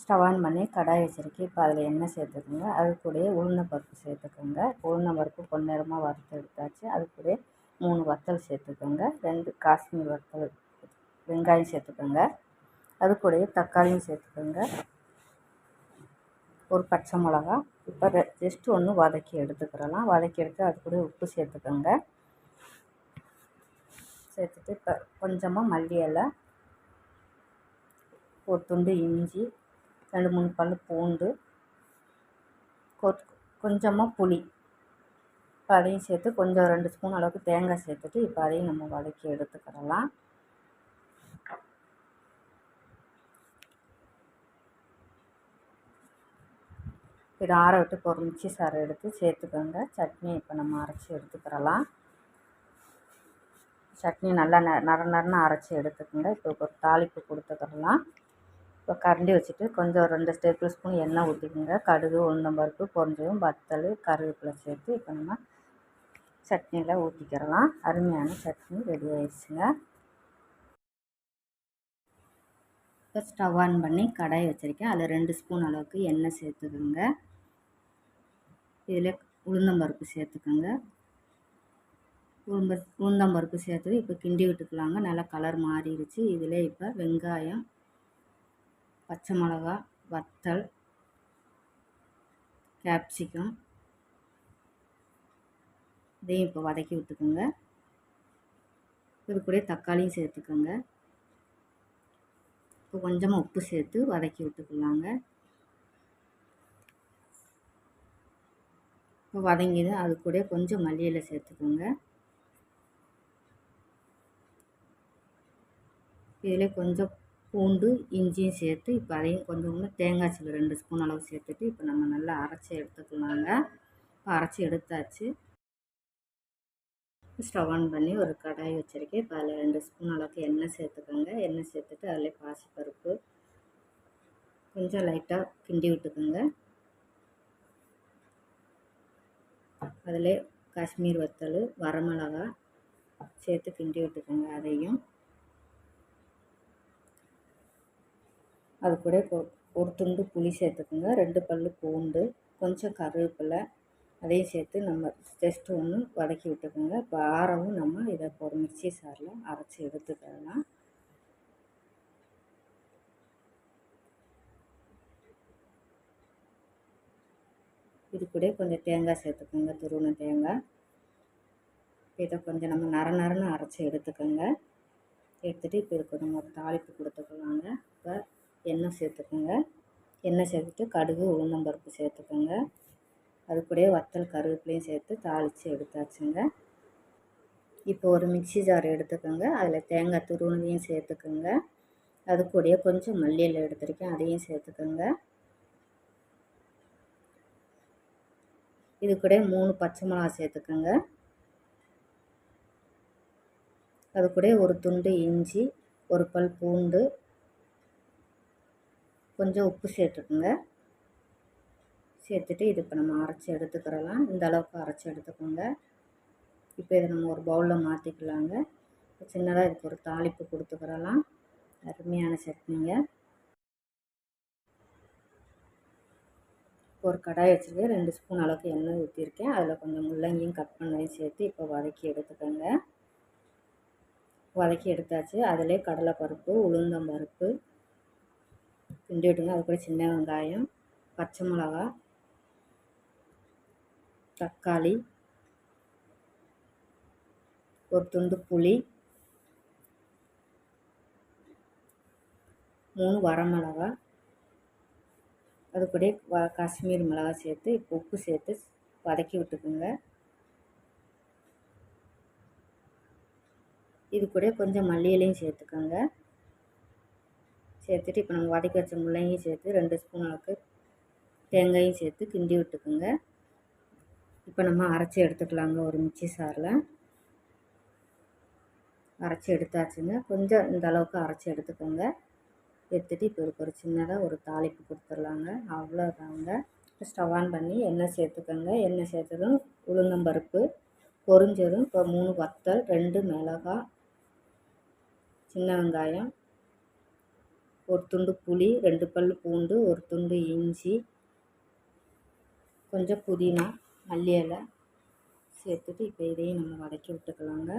Stove on பண்ணி கடாய் வச்சுருக்கேன். இப்போ அதில் எண்ணெய் சேர்த்துக்கோங்க. அது கூடயே உளுந்தம்பருப்பு சேர்த்துக்கோங்க. உளுந்தம்பருப்பு பொன்னிறமாக வறுத்து எடுத்தாச்சு. அது கூடயே மூணு வத்தல் சேர்த்துக்கோங்க. ரெண்டு காஷ்மீர் வத்தல் வெங்காயம் சேர்த்துக்கோங்க. அது கூடயே தக்காளியும் சேர்த்துக்கோங்க. ஒரு பச்சை மிளகா. இப்போ ஜஸ்ட்டு ஒன்று வதக்கி எடுத்துக்கிறலாம். வதக்கி எடுத்து அது கூட உப்பு சேர்த்துக்கோங்க. சேர்த்துட்டு இப்போ கொஞ்சமாக மல்லி இலை ஒரு துண்டு இஞ்சி ரெண்டு மூணு பல் பூண்டு கொஞ்சமாக புளி. இப்போ அதையும் சேர்த்து கொஞ்சம் ரெண்டு ஸ்பூன் அளவுக்கு தேங்காய் சேர்த்துட்டு இப்போ அதையும் நம்ம வதக்கி எடுத்துக்கிடலாம். இதை ஆற விட்டு இப்போ ஒரு மிக்சி சாறை எடுத்து சேர்த்துக்கோங்க. சட்னி இப்போ நம்ம அரைச்சி எடுத்துக்கிறலாம் சட்னி நல்லா ந நர நரன்னு அரைச்சி எடுத்துக்கோங்க. இப்போ ஒரு தாளிப்பு கொடுத்துக்கிறலாம் இப்போ கரண்டி வச்சுட்டு கொஞ்சம் ரெண்டு டேபிள் ஸ்பூன் எண்ணெய் ஊற்றிக்கோங்க. கடுகு உளுந்தம்பருப்பு பொரிஞ்சதும் வத்தல் கருவேப்பிலை சேர்த்து இப்போ நம்ம சட்னியில் ஊற்றிக்கிறலாம் அருமையான சட்னி ரெடி ஆயிடுச்சுங்க. இப்போ ஸ்டவ் ஆன் பண்ணி கடாய் வச்சுருக்கேன். அதில் ரெண்டு ஸ்பூன் அளவுக்கு எண்ணெய் சேர்த்துக்கோங்க. இதில் உளுந்தம்பருப்பு சேர்த்துக்கோங்க. உளுந்த உளுந்தம்பருப்பு சேர்த்து இப்போ கிண்டி விட்டுக்கலாங்க. நல்லா கலர் மாறிடுச்சு. இதில் இப்போ வெங்காயம் பச்சை மிளகா வத்தல் கேப்சிகம் இதையும் இப்போ வதக்கி விட்டுக்கோங்க. இது கூட தக்காளியும் சேர்த்துக்கோங்க. இப்போ கொஞ்சமாக உப்பு சேர்த்து வதக்கி விட்டுக்கலாங்க. இப்போ வதங்கிது அது கூட கொஞ்சம் மல்லியில் சேர்த்துக்கோங்க. இதில் கொஞ்சம் பூண்டு இஞ்சியும் சேர்த்து இப்போ அதையும் கொஞ்சம் கொஞ்சம் தேங்காய் சில்லு ரெண்டு ஸ்பூன் அளவு சேர்த்துட்டு இப்போ நம்ம நல்லா அரைச்சி எடுத்துக்கலாங்க. இப்போ அரைச்சி எடுத்தாச்சு. ஸ்டவ் ஆன் பண்ணி ஒரு கடாய் வச்சுருக்கேன். இப்போ அதில் ரெண்டு ஸ்பூன் அளவுக்கு எண்ணெய் சேர்த்துக்கோங்க. எண்ணெய் சேர்த்துட்டு அதில் பாசிப்பருப்பு கொஞ்சம் லைட்டாக கிண்டி விட்டுக்கோங்க. அதில் காஷ்மீர் வத்தல் வரமிளகா சேர்த்து கிண்டி விட்டுக்கோங்க அதையும். அது கூட ஒரு துண்டு புளி சேர்த்துக்கோங்க. ரெண்டு பல் பூண்டு கொஞ்சம் கருவேப்பிலை அதையும் சேர்த்து நம்ம ஜஸ்ட் ஒன்று வதக்கி விட்டுக்கோங்க. இப்போ ஆறவும் நம்ம இதை ஒரு மிக்சி சாரில் அரைச்சி எடுத்துக்கலாம். இது கூட கொஞ்சம் தேங்காய் சேர்த்துக்கோங்க துருவன தேங்காய். இதை கொஞ்சம் நம்ம நர நரன்னு அரைச்சி எடுத்துக்கோங்க. எடுத்துகிட்டு இப்போ இதுக்கு நம்ம ஒரு தாளிப்பு கொடுத்துக்கலாங்க. இப்போ எண்ணெய் சேர்த்துக்கோங்க. எண்ணெய் சேர்த்துட்டு கடுகு உளுந்தம்பருப்பு சேர்த்துக்கோங்க. அது கூடயே வத்தல் கருவேப்பிலையும் சேர்த்து தாளித்து எடுத்தாச்சுங்க. இப்போ ஒரு மிக்சி ஜார் எடுத்துக்கோங்க. அதில் தேங்காய் துருவனையும் சேர்த்துக்கோங்க. அது கூடயே கொஞ்சம் மல்லியில் எடுத்துருக்கேன். அதையும் சேர்த்துக்கோங்க. இது கூட மூணு பச்சை மிளகா சேர்த்துக்கோங்க. அது கூட ஒரு துண்டு இஞ்சி ஒரு பல் பூண்டு கொஞ்சம் உப்பு சேர்த்துக்குங்க. சேர்த்துட்டு இது இப்போ நம்ம அரைச்சி எடுத்துக்கிறலாம். இந்த அளவுக்கு அரைச்சி எடுத்துக்கோங்க. இப்போ இதை நம்ம ஒரு பவுலில் மாற்றிக்கலாங்க இப்போ சின்னதாக இதுக்கு ஒரு தாளிப்பு கொடுத்துக்கிறலாம். அருமையான சட்னிங்க. ஒரு கடாய் வச்சுருக்கேன். ரெண்டு ஸ்பூன் அளவுக்கு எண்ணெய் ஊற்றிருக்கேன் அதில் கொஞ்சம் முள்ளங்கியும் கட் பண்ணதையும் சேர்த்து இப்போ வதக்கி எடுத்துக்கோங்க. வதக்கி எடுத்தாச்சு. அதிலே கடலைப்பருப்பு உளுந்தம்பருப்பு கிண்டி விட்டுங்க அது கூட சின்ன வெங்காயம் பச்சை மிளகா தக்காளி ஒரு துண்டு புளி மூணு வரமிளகா அது கூட வ காஷ்மீர் மிளகா சேர்த்து இப்போ உப்பு சேர்த்து வதக்கி விட்டுக்குங்க. இது கூட கொஞ்சம் மல்லி இலையும் சேர்த்துக்கோங்க. சேர்த்துட்டு இப்போ நம்ம வதக்கி வச்ச முள்ளங்கியும் சேர்த்து ரெண்டு ஸ்பூன் அளவுக்கு தேங்காயும் சேர்த்து கிண்டி விட்டுக்குங்க. இப்போ நம்ம அரைச்சி எடுத்துக்கலாங்க ஒரு மிக்சி சாரில். அரைச்சி எடுத்தாச்சுங்க. கொஞ்சம் இந்த அளவுக்கு அரைச்சி எடுத்துக்கோங்க. எடுத்துகிட்டு இப்போ இருக்கிற ஒரு சின்னதாக ஒரு தாளிப்பு கொடுத்துடலாங்க. அவ்வளோதாங்க. ஸ்டவ் ஆன் பண்ணி எண்ணெய் சேர்த்துக்கோங்க. எண்ணெய் சேர்த்ததும் உளுந்தம்பருப்பு பொரிஞ்சதும் இப்போ மூணு வத்தல் ரெண்டு மிளகாய் சின்ன வெங்காயம் ஒரு துண்டு புளி ரெண்டு பல் பூண்டு ஒரு துண்டு இஞ்சி கொஞ்சம் புதினா மல்லி இலை சேர்த்துட்டு இப்போ இதையும் நம்ம வதக்கி விட்டுக்கலாங்க.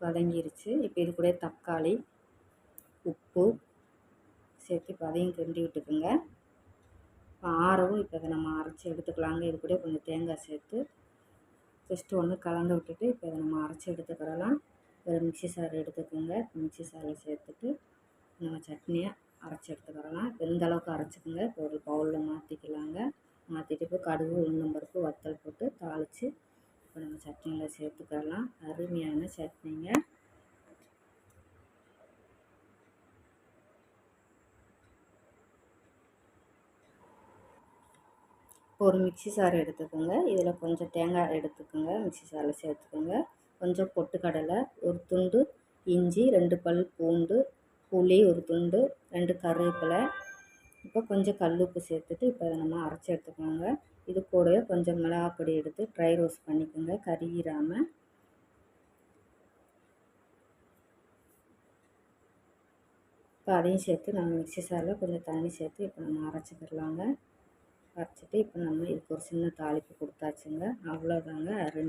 வதங்கிருச்சு. இப்போ இது கூட தக்காளி உப்பு சேர்த்து இப்போ அதையும் கிண்டி விட்டுக்குங்க. இப்போ ஆறவும் இப்போ அதை நம்ம அரைச்சி எடுத்துக்கலாங்க. இது கூட கொஞ்சம் தேங்காய் சேர்த்து ஜஸ்ட்டு ஒன்று கலந்து விட்டுட்டு இப்போ இதை நம்ம அரைச்சி எடுத்துக்கிறலாம். ஒரு மிக்சி சாறு எடுத்துக்கோங்க. மிக்சி சாரில் சேர்த்துட்டு நம்ம சட்னியை அரைச்சி எடுத்துக்கிறலாம் இப்போ அளவுக்கு அரைச்சிக்கோங்க. இப்போ ஒரு பவுலில் மாற்றிக்கலாங்க மாற்றிட்டு இப்போ கடுகு உளுந்தம்பருப்பு வத்தல் போட்டு தாளித்து இப்போ நம்ம சட்னியில் சேர்த்துக்கலாம். அருமையான சட்னிங்க. ஒரு மிக்சி சாறு எடுத்துக்கோங்க. இதில் கொஞ்சம் தேங்காய் எடுத்துக்கோங்க. மிக்சி சாரில் சேர்த்துக்கோங்க. கொஞ்சம் பொட்டுக்கடலை ஒரு துண்டு இஞ்சி ரெண்டு பல் பூண்டு புளி ஒரு துண்டு ரெண்டு கருவேப்பிலை. இப்போ கொஞ்சம் கல் உப்பு சேர்த்துட்டு இப்போ அதை நம்ம அரைச்சி எடுத்துக்கோங்க. இது கூடவே கொஞ்சம் மிளகாப்பொடி எடுத்து ட்ரை ரோஸ்ட் பண்ணிக்கோங்க கருகிராமல் இப்போ அதையும் சேர்த்து நம்ம மிக்சி சாரில் கொஞ்சம் தண்ணி சேர்த்து இப்போ நம்ம அரைச்சிக்கிடலாங்க அரைச்சிட்டு இப்போ நம்ம இதுக்கு ஒரு சின்ன தாளிப்பு கொடுத்தாச்சுங்க. அவ்வளோதாங்க அருமை.